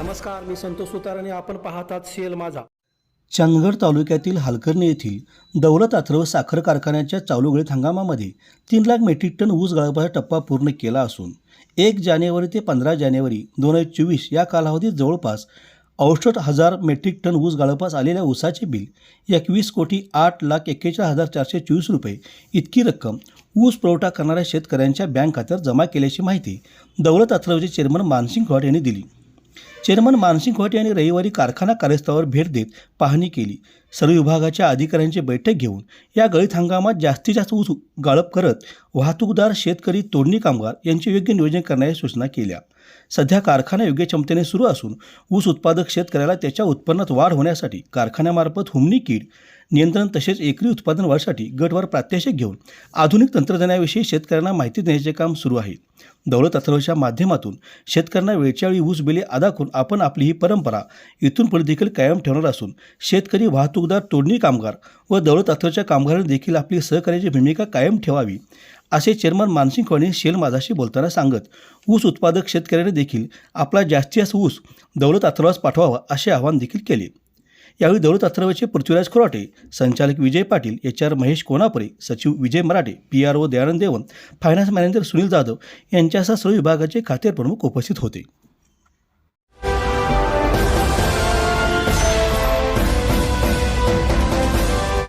नमस्कार मी संतोष सुतार आणि आपण पाहतात सेल माझा. चंदगड तालुक्यातील हालकर्णी येथील दौलत अथर्व साखर कारखान्याच्या चालू गळीत हंगामामध्ये तीन लाख मेट्रिक टन ऊस गाळपाचा टप्पा पूर्ण केला असून एक जानेवारी ते पंधरा जानेवारी दोन हजार चोवीस या कालावधीत जवळपास अडुसष्ट हजार मेट्रिक टन ऊस गाळपास आलेल्या ऊसाचे बिल एकवीस कोटी आठ लाख एक्केचाळीस हजार चारशे चोवीस रुपये इतकी रक्कम ऊस पुरवठा करणाऱ्या शेतकऱ्यांच्या बँक खात्यात जमा केल्याची माहिती दौलत अथर्वचे चेअरमन मानसिंग खॉट यांनी दिली. चेअरमन मानसिंग खोटे यांनी रविवारी कारखाना कार्यस्थळावर भेट देत पाहणी केली. सर्व विभागाच्या अधिकाऱ्यांची बैठक घेऊन या गळीत हंगामात जास्तीत जास्त ऊस गाळप करत वाहतूकदार शेतकरी तोडणी कामगार यांचे योग्य नियोजन करण्याच्या सूचना केल्या. सध्या कारखाना योग्य क्षमतेने सुरू असून ऊस उत्पादक शेतकऱ्याला त्याच्या उत्पन्नात वाढ होण्यासाठी कारखान्यामार्फत हुमणी कीड नियंत्रण तसेच एकरी उत्पादन वाढीसाठी गटवार प्रात्यक्षिक घेऊन आधुनिक तंत्रज्ञानाविषयी शेतकऱ्यांना माहिती देण्याचे काम सुरू आहे. दौलत अथर्वच्या माध्यमातून शेतकऱ्यांना वेळच्या वेळी ऊस बिले अदा करून आपण आपली ही परंपरा इथून पुढे देखील कायम ठेवणार असून शेतकरी वाहतूक वाहतूकदार तोडणी कामगार व दौलत अथर्वच्या कामगारांनी देखील आपली सहकार्याची भूमिका कायम ठेवावी असे चेअरमन मानसिंग खोणे शेल माझाशी बोलताना सांगत ऊस उत्पादक शेतकऱ्यांनी देखील आपला जास्तीत जास्त ऊस दौलत अथर्वास पाठवावा असे आवाहन देखील केले. यावेळी दौलत अथर्वचे पृथ्वीराज खोराटे संचालक विजय पाटील एच आर महेश कोणापुरे सचिव Vijay Marathe P R O Dayanand Devan finance manager Sunil Jadhav यांच्यासह सर्व विभागाचे खातेप्रमुख उपस्थित होते.